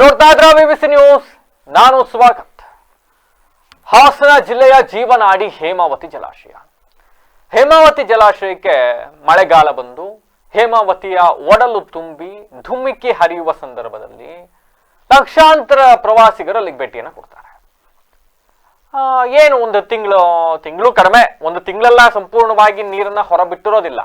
ನೋಡ್ತಾ ಇದ್ರ BBC news? ನಾನು ಸ್ವಾಗತ್ ಹಾಸನ ಜಿಲ್ಲೆಯ ಜೀವನಾಡಿ ಹೇಮಾವತಿ ಜಲಾಶಯ. ಹೇಮಾವತಿ ಜಲಾಶಯಕ್ಕೆ ಮಳೆಗಾಲ ಬಂದು ಹೇಮಾವತಿಯ ಒಡಲು ತುಂಬಿ ಧುಮ್ಮಿಕ್ಕಿ ಹರಿಯುವ ಸಂದರ್ಭದಲ್ಲಿ ಲಕ್ಷಾಂತರ ಪ್ರವಾಸಿಗರು ಅಲ್ಲಿಗೆ ಭೇಟಿಯನ್ನು ಕೊಡ್ತಾರೆ ಏನು ಒಂದು ತಿಂಗಳು ತಿಂಗಳು ಕಡಿಮೆ, ಒಂದು ತಿಂಗಳೆಲ್ಲ ಸಂಪೂರ್ಣವಾಗಿ ನೀರನ್ನ ಹೊರಬಿಟ್ಟಿರೋದಿಲ್ಲ.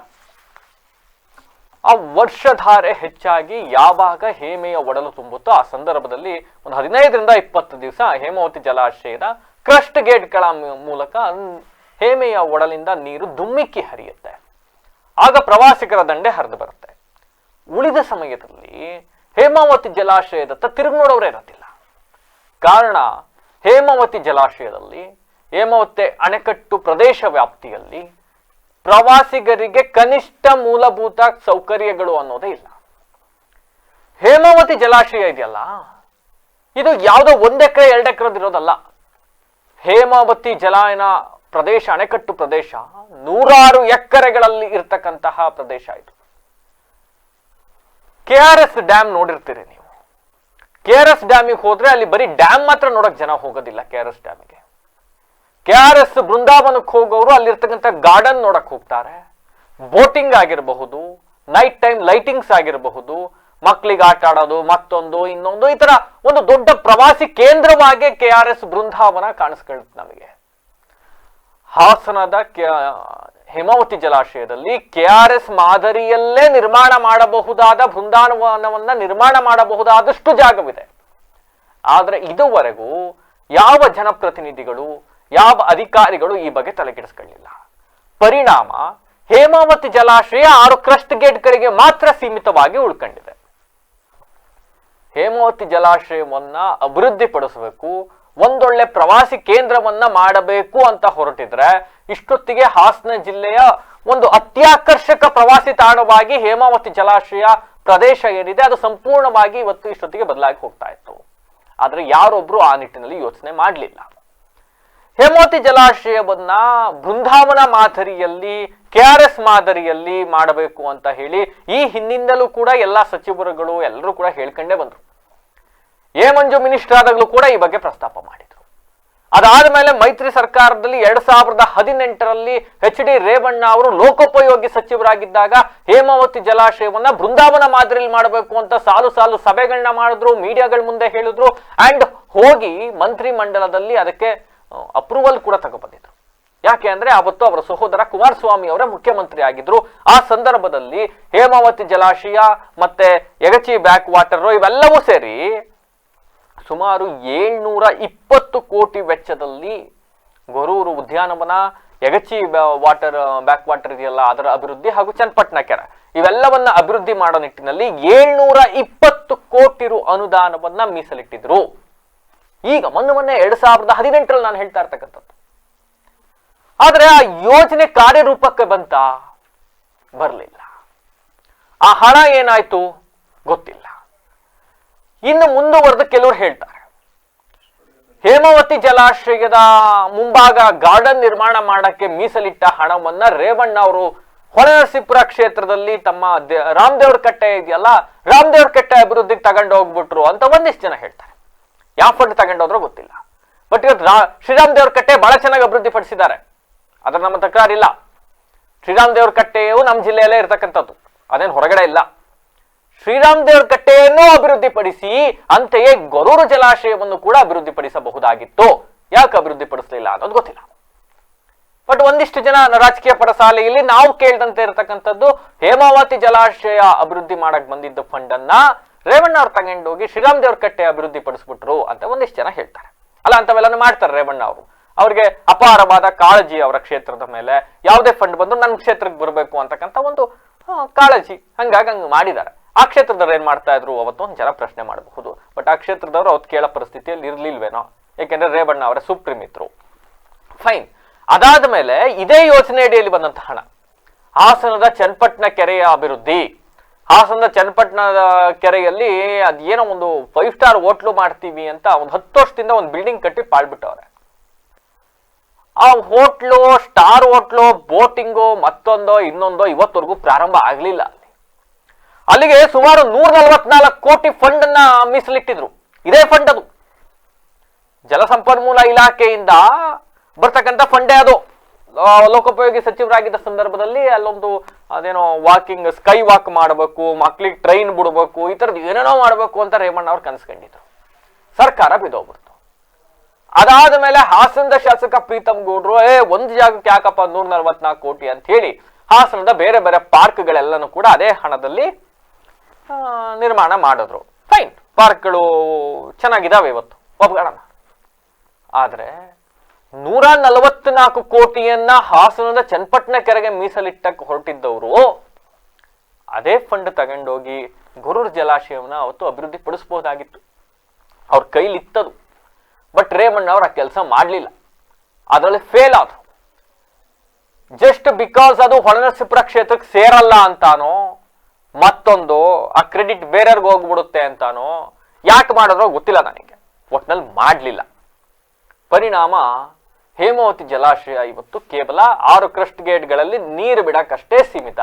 ಆ ವರ್ಷಧಾರೆ ಹೆಚ್ಚಾಗಿ ಯಾವಾಗ ಹೇಮೆಯ ಒಡಲು ತುಂಬುತ್ತೋ ಆ ಸಂದರ್ಭದಲ್ಲಿ ಒಂದು ಹದಿನೈದರಿಂದ ಇಪ್ಪತ್ತು ದಿವಸ ಹೇಮಾವತಿ ಜಲಾಶಯದ ಕ್ರಸ್ಟ್ ಗೇಟ್ಗಳ ಮೂಲಕ ಹೇಮೆಯ ಒಡಲಿಂದ ನೀರು ಧುಮ್ಮಿಕ್ಕಿ ಹರಿಯುತ್ತೆ. ಆಗ ಪ್ರವಾಸಿಗರ ದಂಡೆ ಹರಿದು ಬರುತ್ತೆ. ಉಳಿದ ಸಮಯದಲ್ಲಿ ಹೇಮಾವತಿ ಜಲಾಶಯದತ್ತ ತಿರುಗಿ ನೋಡೋರೇ ಇರೋದಿಲ್ಲ. ಕಾರಣ ಹೇಮಾವತಿ ಜಲಾಶಯದಲ್ಲಿ ಹೇಮಾವತಿ ಅಣೆಕಟ್ಟು ಪ್ರದೇಶ ವ್ಯಾಪ್ತಿಯಲ್ಲಿ ಪ್ರವಾಸಿಗರಿಗೆ ಕನಿಷ್ಠ ಮೂಲಭೂತ ಸೌಕರ್ಯಗಳು ಅನ್ನೋದೇ ಇಲ್ಲ. ಹೇಮಾವತಿ ಜಲಾಶಯ ಇದೆಯಲ್ಲ? ಇದು ಯಾವುದೋ ಒಂದೆಕರೆ ಎಕರೆದಿರೋದಲ್ಲ ಹೇಮಾವತಿ ಜಲಾಯನ ಪ್ರದೇಶ, ಅಣೆಕಟ್ಟು ಪ್ರದೇಶ, ನೂರಾರು ಎಕರೆಗಳಲ್ಲಿ ಇರ್ತಕ್ಕಂತಹ ಪ್ರದೇಶ ಇದು. ಕೆ ಆರ್ ಎಸ್ ಡ್ಯಾಮ್ ನೋಡಿರ್ತೀರಿ ನೀವು. ಕೆ ಆರ್ ಎಸ್ ಡ್ಯಾಮಿಗೆ ಹೋದ್ರೆ ಅಲ್ಲಿ ಬರೀ ಡ್ಯಾಮ್ ಮಾತ್ರ ನೋಡಕ್ ಜನ ಹೋಗೋದಿಲ್ಲ ಕೆ ಆರ್ ಎಸ್ ಡ್ಯಾಮಿಗೆ. ಕೆ ಆರ್ ಎಸ್ ಬೃಂದಾವನಕ್ಕೆ ಹೋಗೋರು ಅಲ್ಲಿರ್ತಕ್ಕಂಥ ಗಾರ್ಡನ್ ನೋಡಕ್ ಹೋಗ್ತಾರೆ. ಬೋಟಿಂಗ್ ಆಗಿರಬಹುದು ನೈಟ್ ಟೈಮ್ ಲೈಟಿಂಗ್ಸ್ ಆಗಿರಬಹುದು ಮಕ್ಕಳಿಗೆ ಆಟ ಆಡೋದು, ಮತ್ತೊಂದು, ಇನ್ನೊಂದು, ಈ ತರ ಒಂದು ದೊಡ್ಡ ಪ್ರವಾಸಿ ಕೇಂದ್ರವಾಗಿ ಕೆ ಆರ್ ಎಸ್ ಬೃಂದಾವನ ಕಾಣಿಸ್ಕೊಳ್ಳುತ್ತೆ ನಮಗೆ. ಹಾಸನದ ಹೇಮಾವತಿ ಜಲಾಶಯದಲ್ಲಿ ಕೆ ಆರ್ ಎಸ್ ಮಾದರಿಯಲ್ಲೇ ನಿರ್ಮಾಣ ಮಾಡಬಹುದಾದ ಬೃಂದಾವನವನ್ನ ನಿರ್ಮಾಣ ಮಾಡಬಹುದಾದಷ್ಟು ಜಾಗವಿದೆ. ಆದ್ರೆ ಇದುವರೆಗೂ ಯಾವ ಜನಪ್ರತಿನಿಧಿಗಳು ಯಾವ ಅಧಿಕಾರಿಗಳು ಈ ಬಗ್ಗೆ ತಲೆಕೆಡಿಸ್ಕೊಳ್ಳಿಲ್ಲ. ಪರಿಣಾಮ ಹೇಮಾವತಿ ಜಲಾಶಯ ಆರು ಕ್ರಸ್ಟ್ ಗೇಟ್ಗಳಿಗೆ ಮಾತ್ರ ಸೀಮಿತವಾಗಿ ಉಳ್ಕೊಂಡಿದೆ. ಹೇಮಾವತಿ ಜಲಾಶಯವನ್ನ ಅಭಿವೃದ್ಧಿಪಡಿಸಬೇಕು, ಒಂದೊಳ್ಳೆ ಪ್ರವಾಸಿ ಕೇಂದ್ರವನ್ನ ಮಾಡಬೇಕು ಅಂತ ಹೊರಟಿದ್ರೆ ಇಷ್ಟೊತ್ತಿಗೆ ಹಾಸನ ಜಿಲ್ಲೆಯ ಒಂದು ಅತ್ಯಾಕರ್ಷಕ ಪ್ರವಾಸಿ ತಾಣವಾಗಿ ಹೇಮಾವತಿ ಜಲಾಶಯ ಪ್ರದೇಶ ಏನಿದೆ ಅದು ಸಂಪೂರ್ಣವಾಗಿ ಇವತ್ತು ಇಷ್ಟೊತ್ತಿಗೆ ಬದಲಾಗಿ ಹೋಗ್ತಾ ಇತ್ತು. ಆದ್ರೆ ಯಾರೊಬ್ರು ಆ ನಿಟ್ಟಿನಲ್ಲಿ ಯೋಚನೆ ಮಾಡಲಿಲ್ಲ. ಹೇಮಾವತಿ ಜಲಾಶಯವನ್ನ ಬೃಂದಾವನ ಮಾದರಿಯಲ್ಲಿ, ಕೆ ಆರ್ ಎಸ್ ಮಾದರಿಯಲ್ಲಿ ಮಾಡಬೇಕು ಅಂತ ಹೇಳಿ ಈ ಹಿಂದಿಂದಲೂ ಕೂಡ ಎಲ್ಲಾ ಸಚಿವರುಗಳು ಎಲ್ಲರೂ ಕೂಡ ಹೇಳ್ಕೊಂಡೇ ಬಂದ್ರು. ಎ ಮಂಜು ಮಿನಿಸ್ಟರ್ ಆದಾಗಲೂ ಕೂಡ ಈ ಬಗ್ಗೆ ಪ್ರಸ್ತಾಪ ಮಾಡಿದ್ರು. ಅದಾದ ಮೇಲೆ ಮೈತ್ರಿ ಸರ್ಕಾರದಲ್ಲಿ ಎರಡ್ ಸಾವಿರದ ಹದಿನೆಂಟರಲ್ಲಿ ಎಚ್ ಡಿ ರೇವಣ್ಣ ಅವರು ಲೋಕೋಪಯೋಗಿ ಸಚಿವರಾಗಿದ್ದಾಗ ಹೇಮಾವತಿ ಜಲಾಶಯವನ್ನ ಬೃಂದಾವನ ಮಾದರಿಯಲ್ಲಿ ಮಾಡಬೇಕು ಅಂತ ಸಾಲು ಸಾಲು ಸಭೆಗಳನ್ನ ಮಾಡಿದ್ರು, ಮೀಡಿಯಾಗಳ ಮುಂದೆ ಹೇಳಿದ್ರು, ಅಂಡ್ ಹೋಗಿ ಮಂತ್ರಿ ಮಂಡಲದಲ್ಲಿ ಅದಕ್ಕೆ ಅಪ್ರೂವಲ್ ಕೂಡ ತಗೊಬಂದಿದ್ರು. ಯಾಕೆ ಅಂದ್ರೆ ಅವತ್ತು ಅವರ ಸಹೋದರ ಕುಮಾರಸ್ವಾಮಿ ಅವರೇ ಮುಖ್ಯಮಂತ್ರಿ ಆಗಿದ್ರು. ಆ ಸಂದರ್ಭದಲ್ಲಿ ಹೇಮಾವತಿ ಜಲಾಶಯ ಮತ್ತೆ ಯಗಚಿ ಬ್ಯಾಕ್ ವಾಟರ್ ಇವೆಲ್ಲವೂ ಸೇರಿ ಸುಮಾರು ಏಳ್ನೂರ ಇಪ್ಪತ್ತು ಕೋಟಿ ವೆಚ್ಚದಲ್ಲಿ ಗೊರೂರು ಉದ್ಯಾನವನ ಯಗಚಿ ವಾಟರ್ ಬ್ಯಾಕ್ ವಾಟರ್ ಇದೆಯಲ್ಲ ಅದರ ಅಭಿವೃದ್ಧಿ ಹಾಗೂ ಚನ್ನಪಟ್ಟಣ ಕೆರೆ ಇವೆಲ್ಲವನ್ನ ಅಭಿವೃದ್ಧಿ ಮಾಡೋ ನಿಟ್ಟಿನಲ್ಲಿ ಏಳ್ನೂರ ಇಪ್ಪತ್ತು ಕೋಟಿ ರು ಅನುದಾನವನ್ನ ಮೀಸಲಿಟ್ಟಿದ್ರು. ಈಗ ಮೊನ್ನೆ ಮೊನ್ನೆ ಎರಡ್ ಸಾವಿರದ ಹದಿನೆಂಟರಲ್ಲಿ ನಾನು ಹೇಳ್ತಾ ಇರ್ತಕ್ಕಂಥದ್ದು. ಆದ್ರೆ ಆ ಯೋಜನೆ ಕಾರ್ಯರೂಪಕ್ಕೆ ಬಂತ? ಬರಲಿಲ್ಲ. ಆ ಹಣ ಏನಾಯ್ತು? ಗೊತ್ತಿಲ್ಲ. ಇನ್ನು ಮುಂದುವರೆದು ಕೆಲವರು ಹೇಳ್ತಾರೆ. ಹೇಮಾವತಿ ಜಲಾಶಯದ ಮುಂಭಾಗ ಗಾರ್ಡನ್ ನಿರ್ಮಾಣ ಮಾಡಕ್ಕೆ ಮೀಸಲಿಟ್ಟ ಹಣವನ್ನ ರೇವಣ್ಣ ಅವರು ಹೊಳೆನರಸೀಪುರ ಕ್ಷೇತ್ರದಲ್ಲಿ ತಮ್ಮ ರಾಮದೇವರ ರಾಮದೇವ್ರ ಕಟ್ಟೆ ಇದೆಯಲ್ಲ, ರಾಮದೇವ್ರ ಕಟ್ಟೆ ಅಭಿವೃದ್ಧಿಗೆ ತಗೊಂಡು ಹೋಗ್ಬಿಟ್ರು ಅಂತ ಒಂದಿಷ್ಟು ಜನ ಹೇಳ್ತಾರೆ. ಯಾವ ಫಂಡ್ ತಗೊಂಡೋದ್ರೂ ಗೊತ್ತಿಲ್ಲ. ಬಟ್ ಇವತ್ತು ಶ್ರೀರಾಮ್ ದೇವ್ರ ಕಟ್ಟೆ ಬಹಳ ಚೆನ್ನಾಗಿ ಅಭಿವೃದ್ಧಿ ಪಡಿಸಿದ್ದಾರೆ. ಅದ್ರ ನಮ್ಮ ತಕರಾರಿಲ್ಲ ಶ್ರೀರಾಮ್ ದೇವ್ರ ಕಟ್ಟೆಯು ನಮ್ಮ ಜಿಲ್ಲೆಯಲ್ಲೇ ಇರತಕ್ಕಂಥದ್ದು. ಅದೇನು ಹೊರಗಡೆ ಇಲ್ಲ. ಶ್ರೀರಾಮ್ ದೇವ್ರ ಕಟ್ಟೆಯನ್ನು ಅಭಿವೃದ್ಧಿಪಡಿಸಿ ಅಂತೆಯೇ ಗೊರೂರು ಜಲಾಶಯವನ್ನು ಕೂಡ ಅಭಿವೃದ್ಧಿಪಡಿಸಬಹುದಾಗಿತ್ತು ಯಾಕೆ ಅಭಿವೃದ್ಧಿಪಡಿಸಲಿಲ್ಲ ಅನ್ನೋದು ಗೊತ್ತಿಲ್ಲ. ಬಟ್ ಒಂದಿಷ್ಟು ಜನ ರಾಜಕೀಯ ಪಡಸಾಲೆಯಲ್ಲಿ ನಾವು ಕೇಳಿದಂತೆ ಇರತಕ್ಕಂಥದ್ದು ಹೇಮಾವತಿ ಜಲಾಶಯ ಅಭಿವೃದ್ಧಿ ಮಾಡಕ್ ಬಂದಿದ್ದ ಫಂಡ್ ಅನ್ನ ರೇವಣ್ಣ ಅವ್ರು ತಗೊಂಡೋಗಿ ಶ್ರೀರಾಮ್ ದೇವ್ರ ಕಟ್ಟೆ ಅಭಿವೃದ್ಧಿ ಪಡಿಸ್ಬಿಟ್ರು ಅಂತ ಒಂದಿಷ್ಟು ಜನ ಹೇಳ್ತಾರೆ. ಅಲ್ಲ ಅಂತವೆಲ್ಲ ಮಾಡ್ತಾರೆ ರೇವಣ್ಣ ಅವರು. ಅವ್ರಿಗೆ ಅಪಾರವಾದ ಕಾಳಜಿ ಅವರ ಕ್ಷೇತ್ರದ ಮೇಲೆ. ಯಾವುದೇ ಫಂಡ್ ಬಂದು ನನ್ನ ಕ್ಷೇತ್ರಕ್ಕೆ ಬರಬೇಕು ಅಂತಕ್ಕಂಥ ಒಂದು ಕಾಳಜಿ. ಹಂಗಾಗಿ ಹಂಗೆ ಮಾಡಿದ್ದಾರೆ. ಆ ಕ್ಷೇತ್ರದವ್ರು ಏನ್ ಮಾಡ್ತಾ ಇದ್ರು? ಅವತ್ತು ಒಂದು ಜನ ಪ್ರಶ್ನೆ ಮಾಡಬಹುದು. ಬಟ್ ಆ ಕ್ಷೇತ್ರದವರು ಅವತ್ತು ಕೇಳೋ ಪರಿಸ್ಥಿತಿಯಲ್ಲಿ ಇರ್ಲಿಲ್ವೇನೋ? ಏಕೆಂದರೆ ರೇವಣ್ಣ ಅವರ ಸುಪ್ರೀಂ ಇದ್ರು ಫೈನ್ ಅದಾದ ಮೇಲೆ ಇದೇ ಯೋಜನೆ ಅಡಿಯಲ್ಲಿ ಬಂದಂತ ಹಣ. ಹಾಸನದ ಚನ್ನಪಟ್ಟಣ ಕೆರೆಯ ಅಭಿವೃದ್ಧಿ. ಹಾಸನದ ಚನ್ನಪಟ್ಟಣದ ಕೆರೆಯಲ್ಲಿ ಅದೇನೋ ಒಂದು ಫೈವ್ ಸ್ಟಾರ್ ಹೋಟ್ಲು ಮಾಡ್ತೀವಿ ಅಂತ ಒಂದು ಹತ್ತು ವರ್ಷದಿಂದ ಒಂದು ಬಿಲ್ಡಿಂಗ್ ಕಟ್ಟಿ ಪಾಳ್ಬಿಟ್ಟವ್ರೆ. ಆ ಹೋಟ್ಲು ಸ್ಟಾರ್ ಹೋಟ್ಲು ಬೋಟಿಂಗು ಮತ್ತೊಂದೋ, ಇನ್ನೊಂದೋ ಇವತ್ತವರೆಗೂ ಪ್ರಾರಂಭ ಆಗಲಿಲ್ಲ ಅಲ್ಲಿ. ಅಲ್ಲಿಗೆ ಸುಮಾರು ನೂರ ನಲವತ್ನಾಲ್ಕು ಕೋಟಿ ಫಂಡ್ ಅನ್ನ ಮೀಸಲಿಟ್ಟಿದ್ರು. ಇದೇ ಫಂಡ್ ಅದು. ಜಲಸಂಪನ್ಮೂಲ ಇಲಾಖೆಯಿಂದ ಬರ್ತಕ್ಕಂಥ ಫಂಡೇ ಅದು. ಲೋಕೋಪಯೋಗಿ ಸಚಿವರಾಗಿದ್ದ ಸಂದರ್ಭದಲ್ಲಿ ಅಲ್ಲೊಂದು ಅದೇನೋ ವಾಕಿಂಗ್ ಸ್ಕೈ ವಾಕ್ ಮಾಡಬೇಕು ಮಕ್ಕಳಿಗೆ ಟ್ರೈನ್ ಬಿಡಬೇಕು, ಈ ಥರದ್ದು ಏನೇನೋ ಮಾಡಬೇಕು ಅಂತ ರೇಮಣ್ಣ ಅವ್ರು ಕನಸ್ಕೊಂಡಿದ್ರು ಸರ್ಕಾರ ಬಿದ್ದೋಗ್ಬಿಡ್ತು. ಅದಾದ ಮೇಲೆ ಹಾಸನದ ಶಾಸಕ ಪ್ರೀತಮ್ ಗೌಡ್ರು, ಏ, ಒಂದು ಜಾಗಕ್ಕೆ ಯಾಕಪ್ಪ ನೂರ ನಲ್ವತ್ನಾಲ್ಕು ಕೋಟಿ? ಅಂತ ಹೇಳಿ, ಹಾಸನದ ಬೇರೆ ಬೇರೆ ಪಾರ್ಕ್ಗಳೆಲ್ಲನೂ ಕೂಡ ಅದೇ ಹಣದಲ್ಲಿ ನಿರ್ಮಾಣ ಮಾಡಿದ್ರು. ಫೈನ್ ಪಾರ್ಕ್ಗಳು ಚೆನ್ನಾಗಿದಾವೆ ಇವತ್ತು. ಒಪ್ಕೊಳ್ಳೋಣ ಆದ್ರೆ ನೂರ ನಲವತ್ನಾಲ್ಕು ಕೋಟಿಯನ್ನ ಹಾಸನದ ಚನ್ನಪಟ್ಟಣ ಕೆರೆಗೆ ಮೀಸಲಿಟ್ಟಕ್ಕೆ ಹೊರಟಿದ್ದವರು. ಅದೇ ಫಂಡ್ ತಗೊಂಡೋಗಿ ಗುರುರ್ ಜಲಾಶಯವನ್ನ ಅವತ್ತು ಅಭಿವೃದ್ಧಿ ಪಡಿಸ್ಬೋದಾಗಿತ್ತು ಅವ್ರ ಕೈಲಿತ್ತದು. ಬಟ್ ರೇಮಣ್ಣ ಅವ್ರು ಆ ಕೆಲಸ ಮಾಡಲಿಲ್ಲ. ಅದರಲ್ಲಿ ಫೇಲ್ ಆದ್ರು. ಜಸ್ಟ್ ಬಿಕಾಸ್ ಅದು ಹೊಳನರಸೀಪುರ ಕ್ಷೇತ್ರಕ್ಕೆ ಸೇರಲ್ಲ ಅಂತಾನೋ, ಮತ್ತೊಂದು ಆ ಕ್ರೆಡಿಟ್ ಬೇರೆಯವ್ರಿಗೆ ಹೋಗ್ಬಿಡುತ್ತೆ ಅಂತಾನೋ, ಯಾಕೆ ಮಾಡಿದ್ರೋ ಗೊತ್ತಿಲ್ಲ ನನಗೆ. ಒಟ್ನಲ್ಲಿ ಮಾಡಲಿಲ್ಲ. ಪರಿಣಾಮ ಹೇಮಾವತಿ ಜಲಾಶಯ ಇವತ್ತು ಕೇವಲ ಆರು ಕ್ರಸ್ಟ್ ಗೇಟ್ಗಳಲ್ಲಿ ನೀರು ಬಿಡಕ್ಕಷ್ಟೇ ಸೀಮಿತ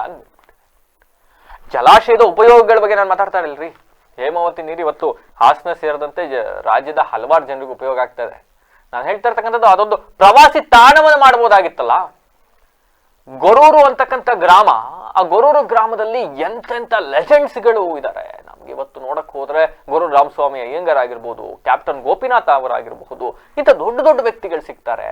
ಜಲಾಶಯದ ಉಪಯೋಗಗಳ ಬಗ್ಗೆ ನಾನು ಮಾತಾಡ್ತಾ ಇರಲ್ರಿ ಹೇಮಾವತಿ ನೀರು ಇವತ್ತು ಹಾಸನ ಸೇರಿದಂತೆ ರಾಜ್ಯದ ಹಲವಾರು ಜನರಿಗೆ ಉಪಯೋಗ ಆಗ್ತಾ ಇದೆ. ನಾನು ಹೇಳ್ತಾ ಇರ್ತಕ್ಕಂಥದ್ದು ಅದೊಂದು ಪ್ರವಾಸಿ ತಾಣವನ್ನು ಮಾಡಬಹುದಾಗಿತ್ತಲ್ಲ. ಗೊರೂರು ಅಂತಕ್ಕಂಥ ಗ್ರಾಮ, ಆ ಗೊರೂರು ಗ್ರಾಮದಲ್ಲಿ ಎಂತೆಂಥ ಲೆಜೆಂಡ್ಸ್ಗಳು ಇದ್ದಾರೆ ಇವತ್ತು ನೋಡಕ್ ಹೋದ್ರೆ ಗುರು ರಾಮಸ್ವಾಮಿ ಅಯ್ಯಂಗರ್ ಆಗಿರ್ಬೋದು, ಕ್ಯಾಪ್ಟನ್ ಗೋಪಿನಾಥ್ ಅವರಾಗಿರಬಹುದು ಇಂಥ ದೊಡ್ಡ ದೊಡ್ಡ ವ್ಯಕ್ತಿಗಳು ಸಿಗ್ತಾರೆ.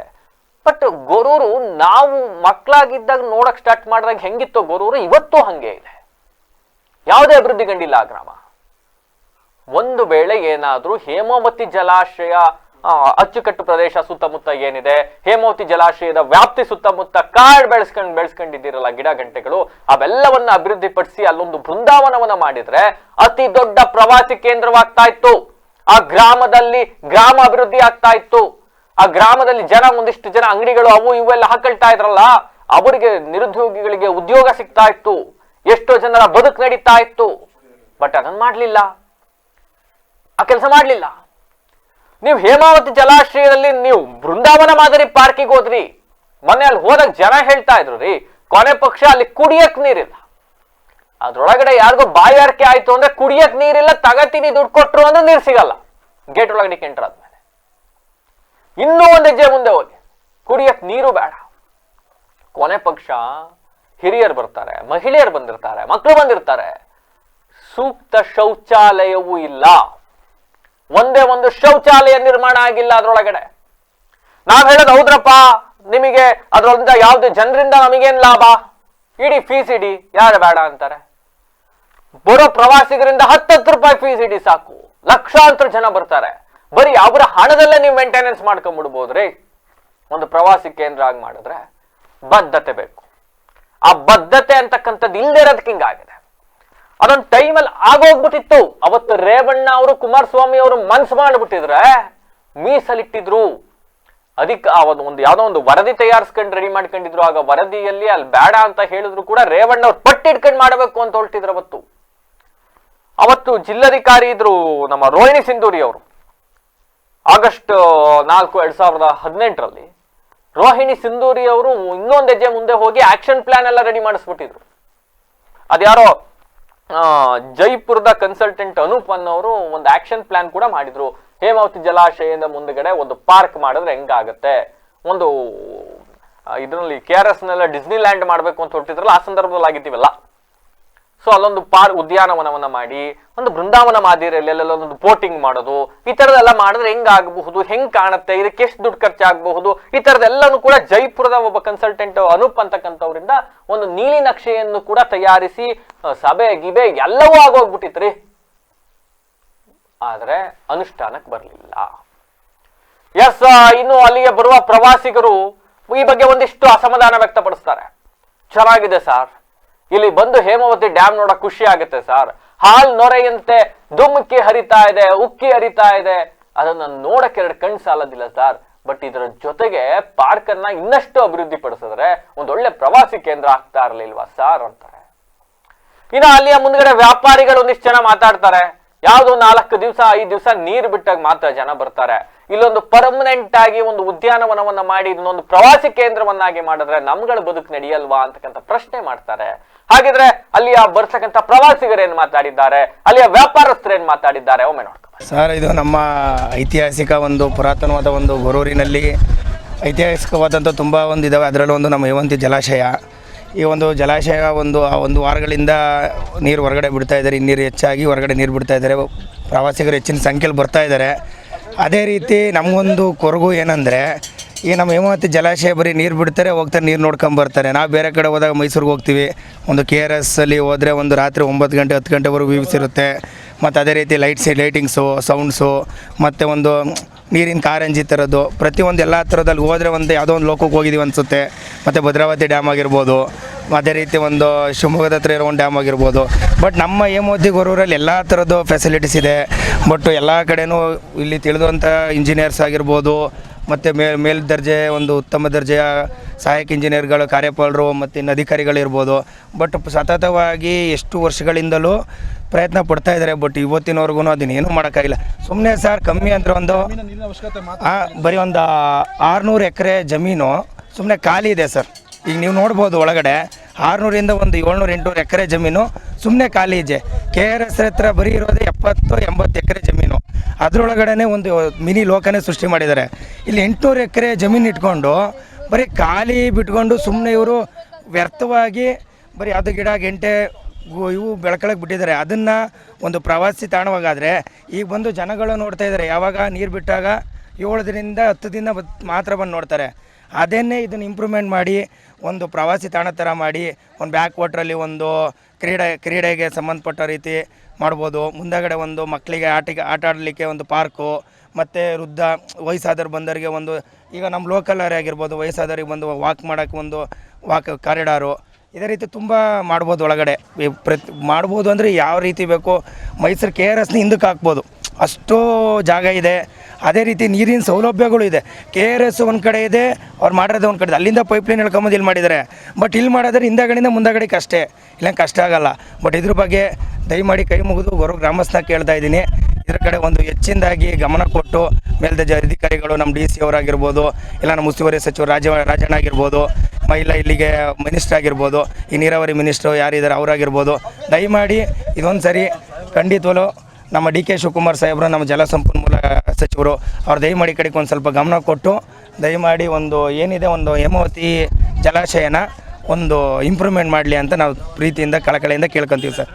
ಬಟ್ ಗೊರೂರು ನಾವು ಮಕ್ಕಳಾಗಿದ್ದಾಗ ನೋಡಕ್ ಸ್ಟಾರ್ಟ್ ಮಾಡಿದಾಗ ಹೆಂಗಿತ್ತೋ ಗೊರೂರು ಇವತ್ತು ಹಂಗೆ ಇದೆ. ಯಾವುದೇ ಅಭಿವೃದ್ಧಿ ಕಂಡಿಲ್ಲ ಆ ಗ್ರಾಮ. ಒಂದು ವೇಳೆ ಏನಾದ್ರೂ ಹೇಮಾವತಿ ಜಲಾಶಯ ಅಚ್ಚುಕಟ್ಟು ಪ್ರದೇಶ ಸುತ್ತಮುತ್ತ ಏನಿದೆ? ಹೇಮಾವತಿ ಜಲಾಶಯದ ವ್ಯಾಪ್ತಿ ಸುತ್ತಮುತ್ತ ಕಾಡ್ ಬೆಳೆಸ್ಕೊಂಡ್ ಬೆಳೆಸ್ಕೊಂಡಿದ್ದೀರಲ್ಲ ಗಿಡ ಗಂಟೆಗಳು, ಅವೆಲ್ಲವನ್ನ ಅಭಿವೃದ್ಧಿಪಡಿಸಿ ಅಲ್ಲೊಂದು ಬೃಂದಾವನವನ್ನ ಮಾಡಿದ್ರೆ ಅತಿ ದೊಡ್ಡ ಪ್ರವಾಸಿ ಕೇಂದ್ರವಾಗ್ತಾ ಇತ್ತು. ಆ ಗ್ರಾಮದಲ್ಲಿ ಗ್ರಾಮ ಅಭಿವೃದ್ಧಿ ಆಗ್ತಾ ಇತ್ತು. ಆ ಗ್ರಾಮದಲ್ಲಿ ಜನ, ಒಂದಿಷ್ಟು ಜನ ಅಂಗಡಿಗಳು ಅವು ಇವೆಲ್ಲ ಹಾಕಳ್ತಾ ಇದ್ರಲ್ಲ, ಅವರಿಗೆ ನಿರುದ್ಯೋಗಿಗಳಿಗೆ ಉದ್ಯೋಗ ಸಿಗ್ತಾ ಇತ್ತು. ಎಷ್ಟೋ ಜನರ ಬದುಕು ನಡೀತಾ ಇತ್ತು. ಬಟ್ ಅದನ್ನ ಮಾಡ್ಲಿಲ್ಲ. ಆ ಕೆಲಸ ಮಾಡ್ಲಿಲ್ಲ. ನೀವು ಹೇಮಾವತಿ ಜಲಾಶಯದಲ್ಲಿ ನೀವು ಬೃಂದಾವನ ಮಾದರಿ ಪಾರ್ಕಿಗೆ ಹೋದ್ರಿ. ಮೊನ್ನೆ ಅಲ್ಲಿ ಹೋದಾಗ ಜನ ಹೇಳ್ತಾ ಇದ್ರು ರೀ, ಕೊನೆ ಪಕ್ಷ ಅಲ್ಲಿ ಕುಡಿಯಕ್ ನೀರಿಲ್ಲ. ಅದ್ರೊಳಗಡೆ ಯಾರಿಗೋ ಬಾಯಾರಿಕೆ ಆಯ್ತು ಅಂದ್ರೆ ಕುಡಿಯಕ್ ನೀರಿಲ್ಲ, ತಗತೀನಿ ದುಡ್ಡು ಕೊಟ್ರು ಅಂದ್ರೆ ನೀರು ಸಿಗಲ್ಲ. ಗೇಟ್ ಒಳಗಡೆ ಎಂಟರ್ ಆದ್ಮೇಲೆ. ಇನ್ನೂ ಒಂದು ಹೆಜ್ಜೆ ಮುಂದೆ ಹೋಗಿ. ಕುಡಿಯಕ್ ನೀರು ಬೇಡ. ಕೊನೆ ಪಕ್ಷ ಹಿರಿಯರು ಬರ್ತಾರೆ, ಮಹಿಳೆಯರು ಬಂದಿರ್ತಾರೆ ಮಕ್ಕಳು ಬಂದಿರ್ತಾರೆ. ಸೂಕ್ತ ಶೌಚಾಲಯವೂ ಇಲ್ಲ. ಒಂದೇ ಒಂದು ಶೌಚಾಲಯ ನಿರ್ಮಾಣ ಆಗಿಲ್ಲ ಅದರೊಳಗಡೆ. ನಾವ್ ಹೇಳೋದು ಹೌದ್ರಪ್ಪ, ನಿಮಗೆ ಅದ್ರೊಳಗಿಂದ ಯಾವ್ದು ಜನರಿಂದ ನಮಗೇನ್ ಲಾಭ? ಇಡಿ ಫೀಸ್ ಇಡಿ, ಯಾರು ಬೇಡ ಅಂತಾರೆ. ಬರೋ ಪ್ರವಾಸಿಗರಿಂದ ಹತ್ತತ್ತು ರೂಪಾಯಿ ಫೀಸ್ ಇಡಿ ಸಾಕು. ಲಕ್ಷಾಂತರ ಜನ ಬರ್ತಾರೆ. ಬರೀ ಅವರ ಹಣದಲ್ಲೇ ನೀವು ಮೇಂಟೆನೆನ್ಸ್ ಮಾಡ್ಕೊಂಡ್ಬಿಡ್ಬೋದ್ರಿ ಒಂದು ಪ್ರವಾಸಿ ಕೇಂದ್ರ ಆಗಿ ಮಾಡಿದ್ರೆ ಬದ್ಧತೆ ಬೇಕು. ಆ ಬದ್ಧತೆ ಅಂತಕ್ಕಂಥದ್ದು ಇಲ್ಲದೆ ಇರೋದಕ್ಕೆ ಹಿಂಗಾಗಿದೆ. ಅದೊಂದು ಟೈಮಲ್ಲಿ ಆಗೋಗ್ಬಿಟ್ಟಿತ್ತು. ಅವತ್ತು ರೇವಣ್ಣ ಅವರು, ಕುಮಾರಸ್ವಾಮಿ ಅವರು ಮನ್ಸ್ ಮಾಡ್ಬಿಟ್ಟಿದ್ರೆ ಮೀಸಲಿಟ್ಟಿದ್ರು. ಅದಕ್ಕೆ ಆ ಒಂದು ಯಾವ್ದೋ ಒಂದು ವರದಿ ತಯಾರಿಸ್ಕೊಂಡು ರೆಡಿ ಮಾಡ್ಕೊಂಡಿದ್ರು. ಆಗ ವರದಿಯಲ್ಲಿ ಅಲ್ಲಿ ಬೇಡ ಅಂತ ಹೇಳಿದ್ರು ಕೂಡ ರೇವಣ್ಣ ಅವ್ರು ಪಟ್ಟಿಡ್ಕೊಂಡು ಮಾಡಬೇಕು ಅಂತ ಹೊರಟಿದ್ರು ಅವತ್ತು. ಅವತ್ತು ಜಿಲ್ಲಾಧಿಕಾರಿ ಇದ್ರು ನಮ್ಮ ರೋಹಿಣಿ ಸಿಂಧೂರಿ ಅವರು. ಆಗಸ್ಟ್ ನಾಲ್ಕು ಎರಡ್ ಸಾವಿರದ ಹದಿನೆಂಟರಲ್ಲಿ ರೋಹಿಣಿ ಸಿಂಧೂರಿ ಅವರು ಇನ್ನೊಂದು ಹೆಜ್ಜೆ ಮುಂದೆ ಹೋಗಿ ಆಕ್ಷನ್ ಪ್ಲಾನ್ ಎಲ್ಲ ರೆಡಿ ಮಾಡಿಸ್ಬಿಟ್ಟಿದ್ರು. ಅದ್ಯಾರೋ ಜೈಪುರದ ಕನ್ಸಲ್ಟೆಂಟ್ ಅನೂಪ್ ಅನ್ನೋರು ಒಂದು ಆಕ್ಷನ್ ಪ್ಲಾನ್ ಕೂಡ ಮಾಡಿದ್ರು. ಹೇಮಾವತಿ ಜಲಾಶಯದ ಮುಂದ್ಗಡೆ ಒಂದು ಪಾರ್ಕ್ ಮಾಡಿದ್ರೆ ಹೆಂಗಾಗತ್ತೆ? ಒಂದು ಇದರಲ್ಲಿ ಕೆ ಆರ್ ಎಸ್ ನೆಲ್ಲ ಡಿಸ್ನಿ ಲ್ಯಾಂಡ್ ಮಾಡಬೇಕು ಅಂತ ಹೊರಟಿದ್ರಲ್ಲ, ಆ ಸಂದರ್ಭದಲ್ಲಿ ಆಗಿದ್ದೀವಲ್ಲ? ಸೊ ಅಲ್ಲೊಂದು ಪಾರ್ ಉದ್ಯಾನವನವನ್ನ ಮಾಡಿ, ಒಂದು ಬೃಂದಾವನ ಮಾದರಿಯಲ್ಲಿ ಒಂದು ಬೋಟಿಂಗ್ ಮಾಡೋದು, ಈ ತರದೆಲ್ಲ ಮಾಡಿದ್ರೆ ಹೆಂಗಾಗಬಹುದು ಹೆಂಗ್ ಕಾಣುತ್ತೆ, ಇದಕ್ಕೆ ಎಷ್ಟು ದುಡ್ಡು ಖರ್ಚಾಗಬಹುದು, ಈ ತರದೆಲ್ಲನೂ ಕೂಡ ಜೈಪುರದ ಒಬ್ಬ ಕನ್ಸಲ್ಟೆಂಟ್ ಅನೂಪ್ ಅಂತಕ್ಕಂಥವ್ರಿಂದ ಒಂದು ನೀಲಿ ನಕ್ಷೆಯನ್ನು ಕೂಡ ತಯಾರಿಸಿ ಸಭೆ, ಗಿಬೆ ಎಲ್ಲವೂ ಆಗೋಗ್ಬಿಟ್ಟಿತ್ರಿ. ಆದ್ರೆ ಅನುಷ್ಠಾನಕ್ಕೆ ಬರಲಿಲ್ಲ. ಎಸ್ ಇನ್ನು ಅಲ್ಲಿಗೆ ಬರುವ ಪ್ರವಾಸಿಗರು ಈ ಬಗ್ಗೆ ಒಂದಿಷ್ಟು ಅಸಮಾಧಾನ ವ್ಯಕ್ತಪಡಿಸ್ತಾರೆ. ಚೆನ್ನಾಗಿದೆ ಸರ್ ಇಲ್ಲಿ ಬಂದು ಹೇಮಾವತಿ ಡ್ಯಾಮ್ ನೋಡಕ್ ಖುಷಿ ಆಗುತ್ತೆ ಸರ್. ಹಾಲ್ ನೊರೆಯಂತೆ ಧುಮುಕ್ಕಿ ಹರಿತಾ ಇದೆ, ಉಕ್ಕಿ ಹರಿತಾ ಇದೆ. ಅದನ್ನ ನೋಡಕ್ಕೆ ಎರಡು ಕಣ್ ಸಾಲದಿಲ್ಲ ಸರ್. ಬಟ್ ಇದರ ಜೊತೆಗೆ ಪಾರ್ಕ್ ಅನ್ನ ಇನ್ನಷ್ಟು ಅಭಿವೃದ್ಧಿ ಪಡಿಸಿದ್ರೆ ಒಂದೊಳ್ಳೆ ಪ್ರವಾಸಿ ಕೇಂದ್ರ ಆಗ್ತಾ ಇರಲಿಲ್ವಾ ಸರ್ ಅಂತಾರೆ. ಇನ್ನು ಅಲ್ಲಿಯ ಮುಂದ್ಗಡೆ ವ್ಯಾಪಾರಿಗಳು ಒಂದಿಷ್ಟು ಜನ ಮಾತಾಡ್ತಾರೆ. ಯಾವ್ದೋ ನಾಲ್ಕು ದಿವಸ, ಐದು ದಿವಸ ನೀರು ಬಿಟ್ಟಾಗ ಮಾತ್ರ ಜನ ಬರ್ತಾರೆ. ಇಲ್ಲೊಂದು ಪರ್ಮನೆಂಟ್ ಆಗಿ ಒಂದು ಉದ್ಯಾನವನವನ್ನ ಮಾಡಿ, ಇನ್ನೊಂದು ಪ್ರವಾಸಿ ಕೇಂದ್ರವನ್ನಾಗಿ ಮಾಡಿದ್ರೆ ನಮ್ಗಳ ಬದುಕು ನಡೆಯಲ್ವಾ ಅಂತಕ್ಕಂಥ ಪ್ರಶ್ನೆ ಮಾಡ್ತಾರೆ. ಹಾಗಿದ್ರೆ ಅಲ್ಲಿಯ ಬರ್ತಕ್ಕಂಥ ಪ್ರವಾಸಿಗರೇನ್ ಮಾತಾಡಿದ್ದಾರೆ? ಅಲ್ಲಿಯ ವ್ಯಾಪಾರಸ್ಥರೇನ್ ಮಾತಾಡಿದ್ದಾರೆ? ಒಮ್ಮೆ ನೋಡ್ಕೊ. ಸರ್, ಇದು ನಮ್ಮ ಐತಿಹಾಸಿಕ ಒಂದು ಪುರಾತನವಾದ ಒಂದು ಗೊರೂರಿನಲ್ಲಿ ಐತಿಹಾಸಿಕವಾದಂಥ ತುಂಬ ಒಂದು ಇದಾವೆ. ಅದರಲ್ಲೂ ಒಂದು ನಮ್ಮ ಯುವಂತಿ ಜಲಾಶಯ. ಈ ಒಂದು ಜಲಾಶಯ ಒಂದು ಒಂದು ವಾರಗಳಿಂದ ನೀರು ಹೊರಗಡೆ ಬಿಡ್ತಾ ಇದ್ದಾರೆ. ನೀರು ಹೆಚ್ಚಾಗಿ ಹೊರಗಡೆ ನೀರು ಬಿಡ್ತಾ ಇದ್ದಾರೆ. ಪ್ರವಾಸಿಗರು ಹೆಚ್ಚಿನ ಸಂಖ್ಯೆಯಲ್ಲಿ ಬರ್ತಾ ಇದ್ದಾರೆ. ಅದೇ ರೀತಿ ನಮಗೊಂದು ಕೊರಗು ಏನಂದರೆ, ಈ ನಮ್ಮ ಹೇಮಾವತಿ ಜಲಾಶಯ ಬರೀ ನೀರು ಬಿಡ್ತಾರೆ ಹೋಗ್ತಾರೆ ನೀರು ನೋಡ್ಕೊಂಬರ್ತಾರೆ ನಾವು ಬೇರೆ ಕಡೆ ಹೋದಾಗ ಮೈಸೂರಿಗೆ ಹೋಗ್ತೀವಿ. ಒಂದು ಕೆ ಆರ್ ಎಸ್ ಅಲ್ಲಿ ಹೋದರೆ ಒಂದು ರಾತ್ರಿ ಒಂಬತ್ತು ಗಂಟೆ, ಹತ್ತು ಗಂಟೆವರೆಗೂ ವ್ಯೂಸ್ ಇರುತ್ತೆ. ಮತ್ತು ಅದೇ ರೀತಿ ಲೈಟ್ಸ್ ಲೈಟಿಂಗ್ಸು ಸೌಂಡ್ಸು ಮತ್ತು ಒಂದು ನೀರಿನ ಕಾರಂಜಿ ಥರದ್ದು ಪ್ರತಿಯೊಂದು ಎಲ್ಲ ಥರದಲ್ಲಿ ಹೋದರೆ ಒಂದು ಯಾವುದೋ ಒಂದು ಲೋಕಕ್ಕೆ ಹೋಗಿದ್ದೀವಿ ಅನಿಸುತ್ತೆ. ಮತ್ತು ಭದ್ರಾವತಿ ಡ್ಯಾಮ್ ಆಗಿರ್ಬೋದು, ಅದೇ ರೀತಿ ಒಂದು ಶಿವಮೊಗ್ಗದ ಹತ್ರ ಇರೋ ಒಂದು ಡ್ಯಾಮ್ ಆಗಿರ್ಬೋದು. ಬಟ್ ನಮ್ಮ ಏಮೋದಿ ಗೊರೂರಲ್ಲಿ ಎಲ್ಲ ಥರದ್ದು ಫೆಸಿಲಿಟೀಸ್ ಇದೆ. ಬಟ್ ಎಲ್ಲ ಕಡೆಯೂ ಇಲ್ಲಿ ತಿಳಿದಂಥ ಇಂಜಿನಿಯರ್ಸ್ ಆಗಿರ್ಬೋದು ಮತ್ತು ಮೇಲ್ ದರ್ಜೆ ಒಂದು ಉತ್ತಮ ದರ್ಜೆಯ ಸಹಾಯಕ ಇಂಜಿನಿಯರ್ಗಳು, ಕಾರ್ಯಪಾಲರು, ಮತ್ತು ಇನ್ನು ಅಧಿಕಾರಿಗಳಿರ್ಬೋದು ಬಟ್ ಸತತವಾಗಿ ಎಷ್ಟು ವರ್ಷಗಳಿಂದಲೂ ಪ್ರಯತ್ನ ಪಡ್ತಾ ಇದ್ದಾರೆ. ಬಟ್ ಇವತ್ತಿನವರೆಗೂ ಅದನ್ನೇನು ಮಾಡೋಕ್ಕಾಗಿಲ್ಲ. ಸುಮ್ಮನೆ ಸರ್, ಕಮ್ಮಿ ಅಂದರೆ ಒಂದು ಬರೀ ಒಂದು ಆರುನೂರು ಎಕರೆ ಜಮೀನು ಸುಮ್ಮನೆ ಖಾಲಿ ಇದೆ ಸರ್. ಈಗ ನೀವು ನೋಡ್ಬೋದು ಒಳಗಡೆ, ಆರುನೂರಿಂದ ಒಂದು ಏಳ್ನೂರು, ಎಂಟುನೂರು ಎಕರೆ ಜಮೀನು ಸುಮ್ಮನೆ ಖಾಲಿ ಇದೆ. ಕೆ ಆರ್ ಎಸ್ ಹತ್ರ ಬರೀ ಇರೋದು ಎಪ್ಪತ್ತು, ಎಂಬತ್ತು ಎಕರೆ ಜಮೀನು. ಅದರೊಳಗಡೆ ಒಂದು ಮಿನಿ ಲೋಕನೇ ಸೃಷ್ಟಿ ಮಾಡಿದ್ದಾರೆ. ಇಲ್ಲಿ ಎಂಟುನೂರು ಎಕರೆ ಜಮೀನು ಇಟ್ಕೊಂಡು ಬರೀ ಖಾಲಿ ಬಿಟ್ಕೊಂಡು ಸುಮ್ಮನೆ ಇವರು ವ್ಯರ್ಥವಾಗಿ ಬರೀ ಅದು ಗಿಡ, ಗೆಂಟೆ ಇವು ಬೆಳ್ಕೊಳಕ್ಕೆ ಬಿಟ್ಟಿದ್ದಾರೆ. ಅದನ್ನು ಒಂದು ಪ್ರವಾಸಿ ತಾಣವಾಗಾದರೆ ಈಗ ಬಂದು ಜನಗಳು ನೋಡ್ತಾ ಇದ್ದಾರೆ. ಯಾವಾಗ ನೀರು ಬಿಟ್ಟಾಗ ಏಳರಿಂದ ಹತ್ತು ದಿನ ಮಾತ್ರ ಬಂದು ನೋಡ್ತಾರೆ. ಅದನ್ನೇ ಇದನ್ನು ಇಂಪ್ರೂವ್ಮೆಂಟ್ ಮಾಡಿ, ಒಂದು ಪ್ರವಾಸಿ ತಾಣ ಥರ ಮಾಡಿ, ಒಂದು ಬ್ಯಾಕ್ ವಾಟ್ರಲ್ಲಿ ಒಂದು ಕ್ರೀಡೆ, ಕ್ರೀಡೆಗೆ ಸಂಬಂಧಪಟ್ಟ ರೀತಿ ಮಾಡ್ಬೋದು. ಮುಂದಗಡೆ ಒಂದು ಮಕ್ಕಳಿಗೆ ಆಟಿಗೆ, ಆಟ ಆಡಲಿಕ್ಕೆ ಒಂದು ಪಾರ್ಕು, ಮತ್ತು ವೃದ್ಧ ವಯಸ್ಸಾದವ್ರು ಬಂದವರಿಗೆ ಒಂದು, ಈಗ ನಮ್ಮ ಲೋಕಲ್ ಆಗಿರ್ಬೋದು, ವಯಸ್ಸಾದವ್ರಿಗೆ ಬಂದು ವಾಕ್ ಮಾಡೋಕ್ಕೆ ಒಂದು ವಾಕ್ ಕಾರಿಡಾರು ಇದೇ ರೀತಿ ತುಂಬ ಮಾಡ್ಬೋದು ಒಳಗಡೆ. ಪ್ರತಿ, ಮಾಡ್ಬೋದು ಅಂದರೆ ಯಾವ ರೀತಿ ಬೇಕು, ಮೈಸೂರು ಕೆ ಆರ್ ಎಸ್ನ ಹಿಂದಕ್ಕೆ ಹಾಕ್ಬೋದು. ಅಷ್ಟು ಜಾಗ ಇದೆ. ಅದೇ ರೀತಿ ನೀರಿನ ಸೌಲಭ್ಯಗಳು ಇದೆ. ಕೆ ಆರ್ ಎಸ್ ಒಂದು ಕಡೆ ಇದೆ, ಅವ್ರು ಮಾಡಿರೋದು ಒಂದು ಕಡೆ. ಅಲ್ಲಿಂದ ಪೈಪ್ಲೈನ್ ಹೇಳ್ಕೊಂಬಂದು ಇಲ್ಲಿ ಮಾಡಿದ್ದಾರೆ. ಬಟ್ ಇಲ್ಲಿ ಮಾಡಿದ್ರೆ ಹಿಂದಗಡೆಯಿಂದ ಮುಂದಗಡೆಗೆ ಅಷ್ಟೇ ಇಲ್ಲ ಕಷ್ಟ ಆಗಲ್ಲ. ಬಟ್ ಇದ್ರ ಬಗ್ಗೆ ದಯಮಾಡಿ ಕೈ ಮುಗಿದು ಗೌರವ ಗ್ರಾಮಸ್ಥನ ಕೇಳ್ತಾ ಇದ್ದೀನಿ. ಇದರ ಕಡೆ ಒಂದು ಹೆಚ್ಚಿನದಾಗಿ ಗಮನ ಕೊಟ್ಟು ಮೇಲ್ದ ಅಧಿಕಾರಿಗಳು ನಮ್ಮ ಡಿ ಸಿ ಅವರಾಗಿರ್ಬೋದು, ಇಲ್ಲ ನಮ್ಮ ಉಸ್ತುವಾರಿ ಸಚಿವ ರಾಜ ರಾಜಣ್ಣ ಆಗಿರ್ಬೋದು ಇಲ್ಲ ಇಲ್ಲಿಗೆ ಮಿನಿಸ್ಟರ್ ಆಗಿರ್ಬೋದು, ಈ ನೀರಾವರಿ ಮಿನಿಸ್ಟ್ರು ಯಾರಿದ್ದಾರೆ ಅವರಾಗಿರ್ಬೋದು, ದಯಮಾಡಿ ಇದೊಂದು ಸರಿ ಖಂಡಿತವಲ್ಲೂ ನಮ್ಮ ಡಿ ಕೆ ಶಿವಕುಮಾರ್ ಸಾಹೇಬರು, ನಮ್ಮ ಜಲಸಂಪನ್ಮೂಲ ಸಚಿವರು ಅವ್ರು ದಯಮಾಡಿ ಕಡೆಗೆ ಒಂದು ಸ್ವಲ್ಪ ಗಮನ ಕೊಟ್ಟು, ದಯಮಾಡಿ ಒಂದು ಏನಿದೆ ಒಂದು ಹೇಮಾವತಿ ಜಲಾಶಯನ ಒಂದು ಇಂಪ್ರೂವ್ಮೆಂಟ್ ಮಾಡಲಿ ಅಂತ ನಾವು ಪ್ರೀತಿಯಿಂದ ಕಳಕಳಿಯಿಂದ ಕೇಳ್ಕೊತೀವಿ ಸರ್.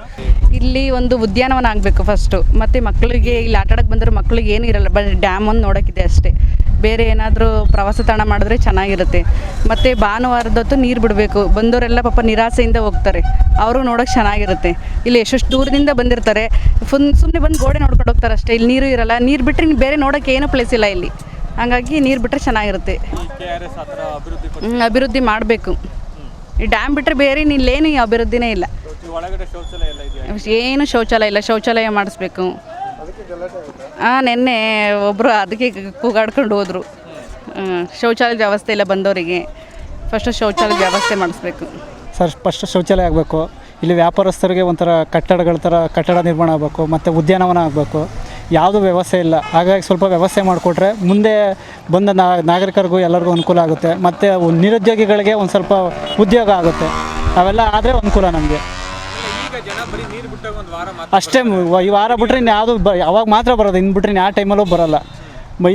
ಇಲ್ಲಿ ಒಂದು ಉದ್ಯಾನವನ ಆಗಬೇಕು ಫಸ್ಟು ಮತ್ತು ಮಕ್ಕಳಿಗೆ ಇಲ್ಲಿ ಆಟ ಆಡಕ್ಕೆ ಬಂದರೆ ಮಕ್ಕಳಿಗೆ ಏನೂ ಇರಲ್ಲ ಬರೀ ಡ್ಯಾಮ್ ಒಂದು ನೋಡೋಕ್ಕಿದೆ ಅಷ್ಟೇ. ಬೇರೆ ಏನಾದರೂ ಪ್ರವಾಸ ತಾಣ ಮಾಡಿದ್ರೆ ಚೆನ್ನಾಗಿರುತ್ತೆ. ಮತ್ತು ಭಾನುವಾರದೊತ್ತು ನೀರು ಬಿಡಬೇಕು. ಬಂದವರೆಲ್ಲ ಪಾಪ ನಿರಾಸೆಯಿಂದ ಹೋಗ್ತಾರೆ. ಅವರು ನೋಡೋಕೆ ಚೆನ್ನಾಗಿರುತ್ತೆ. ಇಲ್ಲಿ ಎಷ್ಟೆಷ್ಟು ದೂರದಿಂದ ಬಂದಿರ್ತಾರೆ. ಫುಲ್ ಸುಮ್ಮನೆ ಬಂದು ಗೋಡೆ ನೋಡ್ಕೊಂಡು ಹೋಗ್ತಾರೆ ಅಷ್ಟೇ. ಇಲ್ಲಿ ನೀರು ಇರಲ್ಲ. ನೀರು ಬಿಟ್ಟರೆ ಬೇರೆ ನೋಡೋಕ್ಕೆ ಏನೂ ಪ್ಲೇಸ್ ಇಲ್ಲ ಇಲ್ಲಿ. ಹಾಗಾಗಿ ನೀರು ಬಿಟ್ಟರೆ ಚೆನ್ನಾಗಿರುತ್ತೆ. ಅಭಿವೃದ್ಧಿ ಮಾಡಬೇಕು. ಈ ಡ್ಯಾಮ್ ಬಿಟ್ಟರೆ ಬೇರೆ ಇಲ್ಲೇನು ಅಭಿವೃದ್ಧಿನೇ ಇಲ್ಲ. ಏನು ಶೌಚಾಲಯ ಇಲ್ಲ ಶೌಚಾಲಯ ಮಾಡಿಸ್ಬೇಕು. ಹಾಂ ನಿನ್ನೆ ಒಬ್ಬರು ಅದಕ್ಕೆ ಕೂಗಾಡ್ಕೊಂಡು ಹೋದರು. ಹ್ಮ್, ಶೌಚಾಲಯದ ವ್ಯವಸ್ಥೆ ಇಲ್ಲ ಬಂದವರಿಗೆ. ಫಸ್ಟು ಶೌಚಾಲಯದ ವ್ಯವಸ್ಥೆ ಮಾಡಿಸ್ಬೇಕು. ಸರ್ ಫಸ್ಟ್ ಶೌಚಾಲಯ ಆಗಬೇಕು. ಇಲ್ಲಿ ವ್ಯಾಪಾರಸ್ಥರಿಗೆ ಒಂಥರ ಕಟ್ಟಡಗಳ ಥರ ಕಟ್ಟಡ ನಿರ್ಮಾಣ ಆಗಬೇಕು ಮತ್ತು ಉದ್ಯಾನವನ ಆಗಬೇಕು. ಯಾವುದೂ ವ್ಯವಸ್ಥೆ ಇಲ್ಲ. ಹಾಗಾಗಿ ಸ್ವಲ್ಪ ವ್ಯವಸ್ಥೆ ಮಾಡಿಕೊಟ್ರೆ ಮುಂದೆ ಬಂದ ನಾಗರಿಕರಿಗೂ ಎಲ್ಲರಿಗೂ ಅನುಕೂಲ ಆಗುತ್ತೆ. ಮತ್ತು ನಿರುದ್ಯೋಗಿಗಳಿಗೆ ಒಂದು ಸ್ವಲ್ಪ ಉದ್ಯೋಗ ಆಗುತ್ತೆ. ಅವೆಲ್ಲ ಆದರೆ ಅನುಕೂಲ ನಮಗೆ. ಅಷ್ಟೇ ಈ ವಾರ ಬಿಟ್ರೆ ಇನ್ನು ಯಾವುದು ಬ, ಯಾವಾಗ ಮಾತ್ರ ಬರೋದು. ಇನ್ನು ಬಿಟ್ರೆ ಇನ್ನು ಯಾವ ಟೈಮಲ್ಲೂ ಬರೋಲ್ಲ.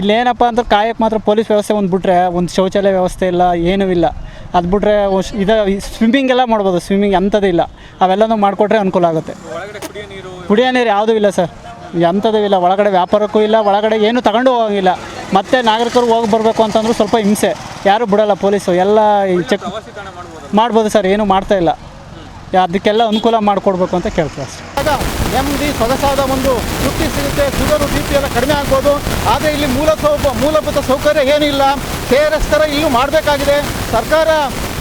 ಇಲ್ಲೇನಪ್ಪ ಅಂದ್ರೆ ಕಾಯಕ್ಕೆ ಮಾತ್ರ ಪೊಲೀಸ್ ವ್ಯವಸ್ಥೆ ಒಂದು ಬಿಟ್ರೆ ಒಂದು ಶೌಚಾಲಯ ವ್ಯವಸ್ಥೆ ಇಲ್ಲ, ಏನೂ ಇಲ್ಲ. ಅದು ಬಿಟ್ರೆ ಇದು ಸ್ವಿಮ್ಮಿಂಗ್ ಎಲ್ಲ ಮಾಡ್ಬೋದು. ಸ್ವಿಮ್ಮಿಂಗ್ ಅಂಥದ್ದಿಲ್ಲ. ಅವೆಲ್ಲನೂ ಮಾಡಿಕೊಟ್ರೆ ಅನುಕೂಲ ಆಗುತ್ತೆ. ಕುಡಿಯೋ ನೀರು ಯಾವುದೂ ಇಲ್ಲ ಸರ್. ಎಂಥದ್ದು ಇಲ್ಲ. ಒಳಗಡೆ ವ್ಯಾಪಾರಕ್ಕೂ ಇಲ್ಲ ಒಳಗಡೆ ಏನು ತಗೊಂಡು ಹೋಗಂಗಿಲ್ಲ. ಮತ್ತೆ ನಾಗರಿಕರು ಹೋಗಿ ಬರಬೇಕು ಅಂತಂದ್ರೂ ಸ್ವಲ್ಪ ಹಿಂಸೆ. ಯಾರೂ ಬಿಡಲ್ಲ ಪೊಲೀಸು ಎಲ್ಲ ಈ ಚೆಕ್ ಮಾಡ್ಬೋದು ಸರ್ ಏನು ಮಾಡ್ತಾ ಇಲ್ಲ. ಅದಕ್ಕೆಲ್ಲ ಅನುಕೂಲ ಮಾಡಿಕೊಡ್ಬೇಕು ಅಂತ ಕೇಳ್ತೀವಿ ಡಿ ಸೊಗಸಾದ ಒಂದು ತೃಪ್ತಿ ಸಿಗುತ್ತೆ. ಶುಗರು ಬಿ ಪಿ ಎಲ್ಲ ಕಡಿಮೆ ಆಗ್ಬೋದು. ಆದರೆ ಇಲ್ಲಿ ಮೂಲ ಸೌ ಮೂಲಭೂತ ಸೌಕರ್ಯ ಏನಿಲ್ಲ ಕೆ ಆರ್ ಎಸ್ ಥರ ಇಲ್ಲೂ ಮಾಡಬೇಕಾಗಿದೆ. ಸರ್ಕಾರ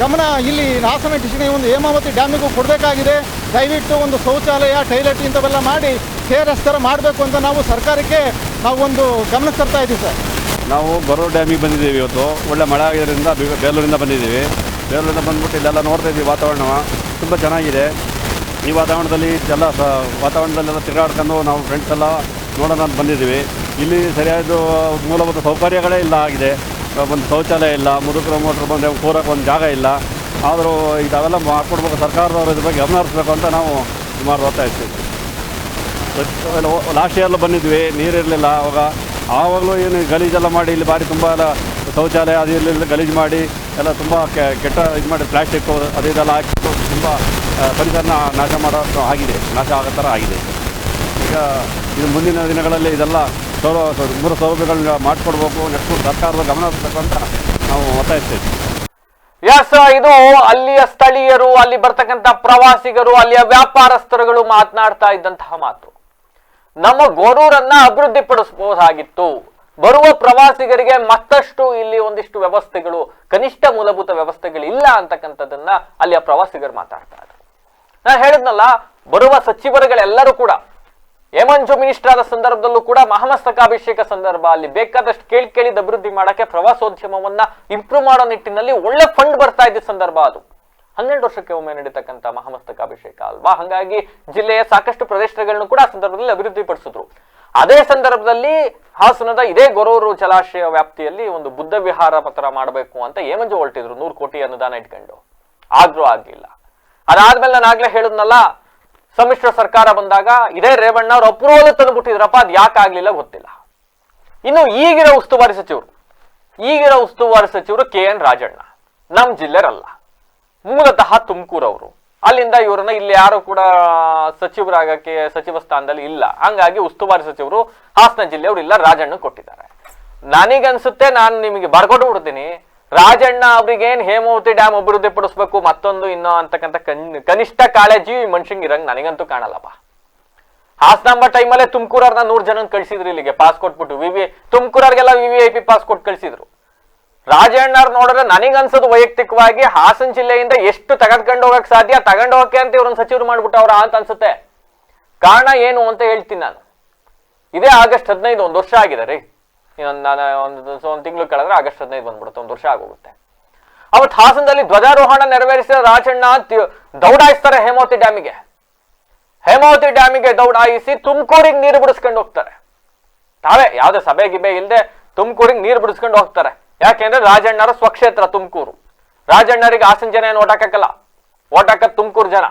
ಗಮನ ಇಲ್ಲಿ ಹಾಸನ ಡಿಸ್ಟ್ರಿಕ್ಟ್ ಒಂದು ಹೇಮಾವತಿ ಡ್ಯಾಮಿಗೂ ಕೊಡಬೇಕಾಗಿದೆ. ದಯವಿಟ್ಟು ಒಂದು ಶೌಚಾಲಯ ಟೈಲೆಟ್ ಇಂಥವೆಲ್ಲ ಮಾಡಿ ಕೆ ಥರ ಮಾಡಬೇಕು ಅಂತ ನಾವು ಸರ್ಕಾರಕ್ಕೆ ನಾವು ಒಂದು ಗಮನ ತರ್ತಾ ಇದ್ದೀವಿ, ಸರ್. ನಾವು ಬರೋ ಡ್ಯಾಮಿಗೆ ಬಂದಿದ್ದೀವಿ ಇವತ್ತು. ಒಳ್ಳೆ ಮಳೆ ಆಗಿರೋದ್ರಿಂದ ಬೆ- ಬೇಲೂರಿಂದ ಬಂದಿದ್ದೀವಿ. ಬೇಲೂರಿಂದ ಬಂದ್ಬಿಟ್ಟು ಇಲ್ಲೆಲ್ಲ ನೋಡ್ತಾ ಇದ್ದೀವಿ ವಾತಾವರಣ. ತುಂಬ ಚೆನ್ನಾಗಿದೆ. ಈ ವಾತಾವರಣದಲ್ಲಿ ಎಲ್ಲ ವಾತಾವರಣದಲ್ಲೆಲ್ಲ ತಿರುಗಾಡ್ಕೊಂಡು ನಾವು ಫ್ರೆಂಡ್ಸ್ ಎಲ್ಲ ನೋಡೋಣ ಅಂತ ಬಂದಿದ್ದೀವಿ. ಇಲ್ಲಿ ಸರಿಯಾದ ಮೂಲಭೂತ ಸೌಕರ್ಯಗಳೇ ಇಲ್ಲ ಆಗಿದೆ. ಒಂದು ಶೌಚಾಲಯ ಇಲ್ಲ. ಮುದುಕರ ಮೋಟ್ರ್ ಬಂದರೆ ಕೂರಕ್ಕೆ ಒಂದು ಜಾಗ ಇಲ್ಲ. ಆದರೂ ಇದಾವೆಲ್ಲ ಮಾಡ್ಕೊಡ್ಬೇಕು ಸರ್ಕಾರದವರು ಇದ್ರ ಬಗ್ಗೆ ಗಮನ ಹರಿಸ್ಬೇಕು ಅಂತ ನಾವು ಸುಮಾರು ಓದ್ತಾ ಇರ್ತೀವಿ ಲಾಸ್ಟ್ ಇಯರ್ಲ್ಲಿ ಬಂದಿದ್ವಿ ನೀರಿರಲಿಲ್ಲ ಆವಾಗ ಆವಾಗಲೂ ಏನು ಗಲೀಜೆಲ್ಲ ಮಾಡಿ ಇಲ್ಲಿ ಬಾರಿ ತುಂಬ ಎಲ್ಲ ಶೌಚಾಲಯ ಅದು ಇಲ್ಲಿ ಗಲೀಜು ಮಾಡಿ ಎಲ್ಲ ತುಂಬ ಕೆಟ್ಟ ಇದು ಮಾಡಿ ಪ್ಲಾಸ್ಟಿಕ್ ಅದು ಇದೆಲ್ಲ ಹಾಕಿ ತುಂಬ ಪರಿಸರನ ನಾಶ ಮಾಡೋ ಆಗಿದೆ, ನಾಶ ಆಗೋ ಥರ ಆಗಿದೆ. ಈಗ ಇದು ಮುಂದಿನ ದಿನಗಳಲ್ಲಿ ಇದೆಲ್ಲ ಸೌಲ ಮೂರು ಸೌಲಭ್ಯಗಳನ್ನ ಮಾಡಿಕೊಡ್ಬೇಕು, ನೆಕ್ಸ್ಟ್ ಸರ್ಕಾರದ ಗಮನ ನಾವು ಒತ್ತಾಯಿಸ್ತೇವೆ ಎಸ್ ಇದು ಅಲ್ಲಿಯ ಸ್ಥಳೀಯರು, ಅಲ್ಲಿ ಬರ್ತಕ್ಕಂಥ ಪ್ರವಾಸಿಗರು, ಅಲ್ಲಿಯ ವ್ಯಾಪಾರಸ್ಥರುಗಳು ಮಾತನಾಡ್ತಾ ಇದ್ದಂತಹ ಮಾತು. ನಮ್ಮ ಗೋರೂರನ್ನ ಅಭಿವೃದ್ಧಿಪಡಿಸಬಹುದಾಗಿತ್ತು. ಬರುವ ಪ್ರವಾಸಿಗರಿಗೆ ಮತ್ತಷ್ಟು ಇಲ್ಲಿ ಒಂದಿಷ್ಟು ವ್ಯವಸ್ಥೆಗಳು, ಕನಿಷ್ಠ ಮೂಲಭೂತ ವ್ಯವಸ್ಥೆಗಳು ಇಲ್ಲ ಅಂತಕ್ಕಂಥದ್ದನ್ನ ಅಲ್ಲಿಯ ಪ್ರವಾಸಿಗರು ಮಾತಾಡ್ತಾರೆ. ನಾನು ಹೇಳಿದ್ನಲ್ಲ, ಬರುವ ಸಚಿವರುಗಳೆಲ್ಲರೂ ಕೂಡ ಹೇಮಂಜು ಮಿನಿಸ್ಟರ್ ಆದ ಸಂದರ್ಭದಲ್ಲೂ ಕೂಡ ಮಹಾಮಸ್ತಕಾಭಿಷೇಕ ಸಂದರ್ಭ, ಅಲ್ಲಿ ಬೇಕಾದಷ್ಟು ಕೇಳಿ ಕೇಳಿದ ಅಭಿವೃದ್ಧಿ ಮಾಡಕ್ಕೆ ಪ್ರವಾಸೋದ್ಯಮವನ್ನ ಇಂಪ್ರೂವ್ ಮಾಡೋ ನಿಟ್ಟಿನಲ್ಲಿ ಒಳ್ಳೆ ಫಂಡ್ ಬರ್ತಾ ಇದ್ದ ಸಂದರ್ಭ ಅದು. ಹನ್ನೆರಡು ವರ್ಷಕ್ಕೆ ಒಮ್ಮೆ ನಡೀತಕ್ಕಂಥ ಮಹಾಮಸ್ತಕಾಭಿಷೇಕ ಅಲ್ವಾ? ಹಾಗಾಗಿ ಜಿಲ್ಲೆಯ ಸಾಕಷ್ಟು ಪ್ರದೇಶಗಳನ್ನು ಕೂಡ ಆ ಸಂದರ್ಭದಲ್ಲಿ ಅಭಿವೃದ್ಧಿ ಪಡಿಸಿದ್ರು ಅದೇ ಸಂದರ್ಭದಲ್ಲಿ ಹಾಸನದ ಇದೇ ಗೊರವರು ಜಲಾಶಯ ವ್ಯಾಪ್ತಿಯಲ್ಲಿ ಒಂದು ಬುದ್ಧ ವಿಹಾರ ಪತ್ರ ಮಾಡಬೇಕು ಅಂತ ಏಮಂಜು ಹೊರಟಿದ್ರು. ನೂರು ಕೋಟಿ ಅನುದಾನ ಇಟ್ಕೊಂಡು. ಆದ್ರೂ ಆಗ್ಲಿಲ್ಲ. ಅದಾದ್ಮೇಲೆ ನಾನು ಆಗ್ಲೇ ಹೇಳಿದ್ನಲ್ಲ, ಸಮ್ಮಿಶ್ರ ಸರ್ಕಾರ ಬಂದಾಗ ಇದೇ ರೇವಣ್ಣ ಅವರು ಅಪ್ರೂವಲ್ ತಂದುಬಿಟ್ಟಿದ್ರಪ್ಪ ಅದ್ ಯಾಕೆ ಆಗ್ಲಿಲ್ಲ ಗೊತ್ತಿಲ್ಲ. ಇನ್ನು ಈಗಿರೋ ಉಸ್ತುವಾರಿ ಸಚಿವರು, ಈಗಿರೋ ಉಸ್ತುವಾರಿ ಸಚಿವರು ಕೆ ಎನ್ ರಾಜಣ್ಣ, ನಮ್ ಜಿಲ್ಲೆರಲ್ಲ ಮೂಲತಃ ತುಮಕೂರವರು ಅಲ್ಲಿಂದ ಇವರನ್ನ ಇಲ್ಲಿ ಯಾರು ಕೂಡ ಸಚಿವರಾಗಕ್ಕೆ, ಸಚಿವ ಸ್ಥಾನದಲ್ಲಿ ಇಲ್ಲ. ಹಂಗಾಗಿ ಉಸ್ತುವಾರಿ ಸಚಿವರು ಹಾಸನ ಜಿಲ್ಲೆಯವರು ಇಲ್ಲ, ರಾಜಣ್ಣ ಕೊಟ್ಟಿದ್ದಾರೆ. ನನಗನ್ಸುತ್ತೆ ನಾನು ನಿಮಗೆ ಬರ್ಕೊಟ್ಟು ಬಿಡ್ತೀನಿ. ರಾಜಣ್ಣ ಅವ್ರಿಗೇನ್ ಹೇಮಾವತಿ ಡ್ಯಾಮ್ ಅಭಿವೃದ್ಧಿ ಪಡಿಸ್ಬೇಕು, ಮತ್ತೊಂದು ಇನ್ನೋ ಅಂತಕ್ಕಂಥ ಕನ್, ಕನಿಷ್ಠ ಕಾಳಜಿ ಮನುಷ್ಯಂಗೆ ಇರಂಗ್ ನನಗಂತೂ ಕಾಣಲ್ಲಪ್ಪ. ಹಾಸನಾಂಬ ಟೈಮಲ್ಲೇ ತುಮಕೂರವ್ರನ್ನ ನೂರು ಜನ ಕಳಿಸಿದ್ರು ಇಲ್ಲಿಗೆ ಪಾಸ್ ಕೊಟ್ಬಿಟ್ಟು. V V ತುಮಕೂರವ್ರಿಗೆಲ್ಲ V V I P pass ಕೊಟ್ಟು ಕಳ್ಸಿದ್ರು. ರಾಜಣ್ಣವ್ರು ನೋಡಿದ್ರೆ ನನಗನ್ಸೋದು ವೈಯಕ್ತಿಕವಾಗಿ ಹಾಸನ ಜಿಲ್ಲೆಯಿಂದ ಎಷ್ಟು ತಗದ್ಕೊಂಡು ಹೋಗಕ್ ಸಾಧ್ಯ? ತಗೊಂಡು ಹೋಗಕ್ಕೆ ಅಂತ ಇವ್ರನ್ನ ಸಚಿವರು ಮಾಡ್ಬಿಟ್ಟವ್ರ ಅಂತ ಅನ್ಸುತ್ತೆ. ಕಾರಣ ಏನು ಅಂತ ಹೇಳ್ತೀನಿ ನಾನು. ಇದೇ ಆಗಸ್ಟ್ ಹದಿನೈದು, ಒಂದು ವರ್ಷ ಆಗಿದೆ ರೀ. ನಾನು ಒಂದು ಒಂದು ತಿಂಗಳು ಕಳೆದ್ರೆ ಆಗಸ್ಟ್ ಹದಿನೈದು ಬಂದ್ಬಿಡುತ್ತೆ, ಒಂದು ವರ್ಷ ಆಗೋಗುತ್ತೆ. ಅವತ್ತು ಹಾಸನದಲ್ಲಿ ಧ್ವಜಾರೋಹಣ ನೆರವೇರಿಸಿದ ರಾಜಣ್ಣ ದೌಡಾಯಿಸ್ತಾರೆ ಹೇಮಾವತಿ ಡ್ಯಾಮಿಗೆ. ಹೇಮಾವತಿ ಡ್ಯಾಮಿಗೆ ದೌಡಾಯಿಸಿ ತುಮಕೂರಿಗೆ ನೀರು ಬಿಡಿಸ್ಕೊಂಡು ಹೋಗ್ತಾರೆ. ತಾವೇ, ಯಾವುದೇ ಸಭೆ ಗಿಬೆ ಇಲ್ಲದೆ ತುಮಕೂರಿಗೆ ನೀರು ಬಿಡಿಸ್ಕೊಂಡು ಹೋಗ್ತಾರೆ. ಯಾಕೆಂದ್ರೆ ರಾಜಣ್ಣರ ಸ್ವಕ್ಷೇತ್ರ ತುಮಕೂರು. ರಾಜಣ್ಣರಿಗೆ ಹಾಸನ ಜನ ಏನು ಓಟಾಕಲ್ಲ ಓಟಾಕ ಓಟ್ ತುಮಕೂರು ಜನ.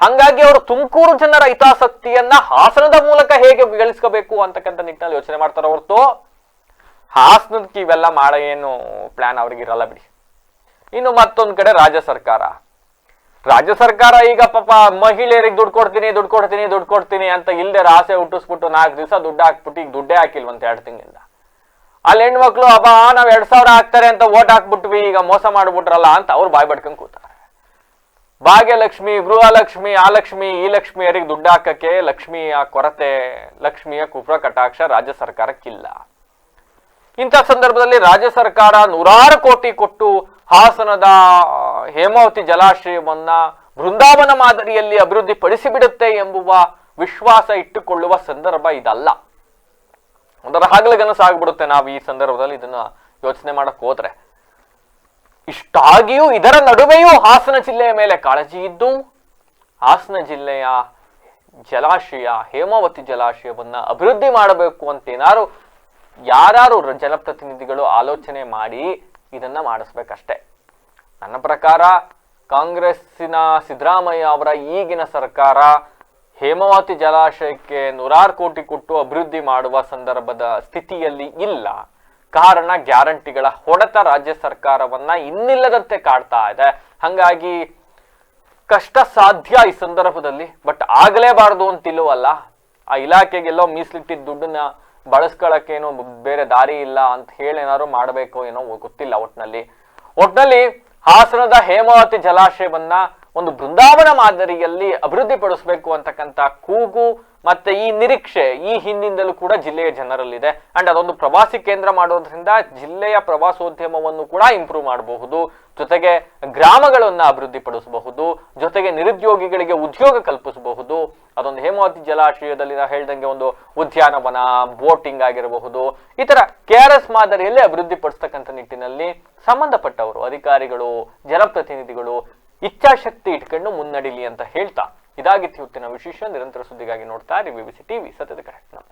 ಹಂಗಾಗಿ ಅವರು ತುಮಕೂರು ಜನರ ಹಿತಾಸಕ್ತಿಯನ್ನ ಹಾಸನದ ಮೂಲಕ ಹೇಗೆ ಗಳಿಸ್ಕೋಬೇಕು ಅಂತಕ್ಕಂಥ ನಿಟ್ಟಿನಲ್ಲಿ ಯೋಚನೆ ಮಾಡ್ತಾರೆ ಹೊರತು ಹಾಸನಕ್ಕೆ ಇವೆಲ್ಲ ಮಾಡ ಏನು ಪ್ಲಾನ್ ಅವ್ರಿಗೆ ಇರಲ್ಲ ಬಿಡಿ. ಇನ್ನು ಮತ್ತೊಂದು ಕಡೆ ರಾಜ್ಯ ಸರ್ಕಾರ. ರಾಜ್ಯ ಸರ್ಕಾರ ಈಗ ಪಾಪ ಮಹಿಳೆಯರಿಗೆ ದುಡ್ಡು ಕೊಡ್ತೀನಿ ದುಡ್ಡು ಕೊಡ್ತೀನಿ ದುಡ್ಡು ಕೊಡ್ತೀನಿ ಅಂತ ಇಲ್ಲದೆ ರಾಸೆ ಹುಟ್ಟಿಸ್ಬಿಟ್ಟು ನಾಲ್ಕು ದಿವಸ ದುಡ್ಡು ಹಾಕ್ಬಿಟ್ಟು ಈಗ ದುಡ್ಡೇ ಹಾಕಿಲ್ವಂತ ಎರಡು ತಿಂಗಳಿಂದ. ಅಲ್ಲಿ ಹೆಣ್ಮಕ್ಳು, ಅಬ್ಬಾ, ನಾವ್ ಎರಡ್ ಸಾವಿರ ಹಾಕ್ತಾರೆ ಅಂತ ಓಟ್ ಹಾಕ್ಬಿಟ್ವಿ, ಈಗ ಮೋಸ ಮಾಡ್ಬಿಟ್ರಲ್ಲ ಅಂತ ಅವ್ರು ಬಾಯ್ ಬಡ್ಕೊಂಡ್ ಕೂತಾರೆ. ಭಾಗ್ಯಲಕ್ಷ್ಮಿ, ಗೃಹಲಕ್ಷ್ಮಿ ಆ ಲಕ್ಷ್ಮಿ ಈ ಲಕ್ಷ್ಮಿಯರಿಗೆ ದುಡ್ಡು ಹಾಕಕ್ಕೆ ಲಕ್ಷ್ಮಿಯ ಕೊರತೆ, ಲಕ್ಷ್ಮಿಯ ಕುಪ್ರ ಕಟಾಕ್ಷ ರಾಜ್ಯ ಸರ್ಕಾರಕ್ಕಿಲ್ಲ. ಇಂಥ ಸಂದರ್ಭದಲ್ಲಿ ರಾಜ್ಯ ಸರ್ಕಾರ ನೂರಾರು ಕೋಟಿ ಕೊಟ್ಟು ಹಾಸನದ ಹೇಮಾವತಿ ಜಲಾಶಯವನ್ನ ಬೃಂದಾವನ ಮಾದರಿಯಲ್ಲಿ ಅಭಿವೃದ್ಧಿ ಪಡಿಸಿಬಿಡುತ್ತೆ ಎಂಬುವ ವಿಶ್ವಾಸ ಇಟ್ಟುಕೊಳ್ಳುವ ಸಂದರ್ಭ ಇದಲ್ಲ. ಒಂದರ ಹಗಲಗನಸು ಆಗ್ಬಿಡುತ್ತೆ ನಾವು ಈ ಸಂದರ್ಭದಲ್ಲಿ ಇದನ್ನ ಯೋಚನೆ ಮಾಡಕ್ ಹೋದ್ರೆ. ಇಷ್ಟಾಗಿಯೂ ಇದರ ನಡುವೆಯೂ ಹಾಸನ ಜಿಲ್ಲೆಯ ಮೇಲೆ ಕಾಳಜಿ ಇದ್ದು, ಹಾಸನ ಜಿಲ್ಲೆಯ ಜಲಾಶಯ, ಹೇಮಾವತಿ ಜಲಾಶಯವನ್ನ ಅಭಿವೃದ್ಧಿ ಮಾಡಬೇಕು ಅಂತ ಏನಾರು ಯಾರು ಜನಪ್ರತಿನಿಧಿಗಳು ಆಲೋಚನೆ ಮಾಡಿ ಇದನ್ನ ಮಾಡಿಸ್ಬೇಕಷ್ಟೆ. ನನ್ನ ಪ್ರಕಾರ ಕಾಂಗ್ರೆಸ್ಸಿನ ಸಿದ್ದರಾಮಯ್ಯ ಅವರ ಈಗಿನ ಸರ್ಕಾರ ಹೇಮಾವತಿ ಜಲಾಶಯಕ್ಕೆ ನೂರಾರು ಕೋಟಿ ಕೊಟ್ಟು ಅಭಿವೃದ್ಧಿ ಮಾಡುವ ಸಂದರ್ಭದ ಸ್ಥಿತಿಯಲ್ಲಿ ಇಲ್ಲ. ಕಾರಣ ಗ್ಯಾರಂಟಿಗಳ ಹೊಡೆತ ರಾಜ್ಯ ಸರ್ಕಾರವನ್ನ ಇನ್ನಿಲ್ಲದಂತೆ ಕಾಡ್ತಾ ಇದೆ. ಹಂಗಾಗಿ ಕಷ್ಟ ಸಾಧ್ಯ ಈ ಸಂದರ್ಭದಲ್ಲಿ, ಬಟ್ ಆಗಲೇಬಾರದು ಅಂತಿಲ್ಲವಲ್ಲ. ಆ ಇಲಾಖೆಗೆಲ್ಲೋ ಮೀಸಲಿಟ್ಟಿದ್ದ ದುಡ್ಡನ್ನ ಬಳಸ್ಕೊಳಕ್ಕೇನೋ ಬೇರೆ ದಾರಿ ಇಲ್ಲ ಅಂತ ಹೇಳಿ ಏನಾದ್ರು ಮಾಡಬೇಕು ಏನೋ ಗೊತ್ತಿಲ್ಲ ಒಟ್ನಲ್ಲಿ. ಒಟ್ನಲ್ಲಿ ಹಾಸನದ ಹೇಮಾವತಿ ಜಲಾಶಯವನ್ನ ಒಂದು ಬೃಂದಾವನ ಮಾದರಿಯಲ್ಲಿ ಅಭಿವೃದ್ಧಿಪಡಿಸಬೇಕು ಅಂತಕ್ಕಂಥ ಕೂಗು ಮತ್ತೆ ಈ ನಿರೀಕ್ಷೆ ಈ ಹಿಂದಿಂದಲೂ ಕೂಡ ಜಿಲ್ಲೆಯ ಜನರಲ್ಲಿದೆ. ಅಂಡ್ ಅದೊಂದು ಪ್ರವಾಸಿ ಕೇಂದ್ರ ಮಾಡೋದ್ರಿಂದ ಜಿಲ್ಲೆಯ ಪ್ರವಾಸೋದ್ಯಮವನ್ನು ಕೂಡ ಇಂಪ್ರೂವ್ ಮಾಡಬಹುದು. ಜೊತೆಗೆ ಗ್ರಾಮಗಳನ್ನು ಅಭಿವೃದ್ಧಿಪಡಿಸಬಹುದು. ಜೊತೆಗೆ ನಿರುದ್ಯೋಗಿಗಳಿಗೆ ಉದ್ಯೋಗ ಕಲ್ಪಿಸಬಹುದು. ಅದೊಂದು ಹೇಮಾವತಿ ಜಲಾಶಯದಲ್ಲಿ ನಾವು ಹೇಳ್ದಂಗೆ ಒಂದು ಉದ್ಯಾನವನ, ಬೋಟಿಂಗ್ ಆಗಿರಬಹುದು. ಈ ತರ ಕೆ ಆರ್ ಎಸ್ ಮಾದರಿಯಲ್ಲಿ ಅಭಿವೃದ್ಧಿ ಪಡಿಸ್ತಕ್ಕಂಥ ನಿಟ್ಟಿನಲ್ಲಿ ಸಂಬಂಧಪಟ್ಟವರು, ಅಧಿಕಾರಿಗಳು ಜನಪ್ರತಿನಿಧಿಗಳು ಇಚ್ಛಾಶಕ್ತಿ ಇಟ್ಕೊಂಡು ಮುನ್ನಡಿಲಿ ಅಂತ ಹೇಳ್ತಾ ಇದಾಗಿತ್ತು ಇವತ್ತಿನ ವಿಶೇಷ. ನಿರಂತರ ಸುದ್ದಿಗಾಗಿ ನೋಡ್ತಾ ಇರಿ ಬಿಬಿಸಿ ಟಿವಿ ಸತತ ಕರೆಕ್ಟ್ ನಮ್ಮ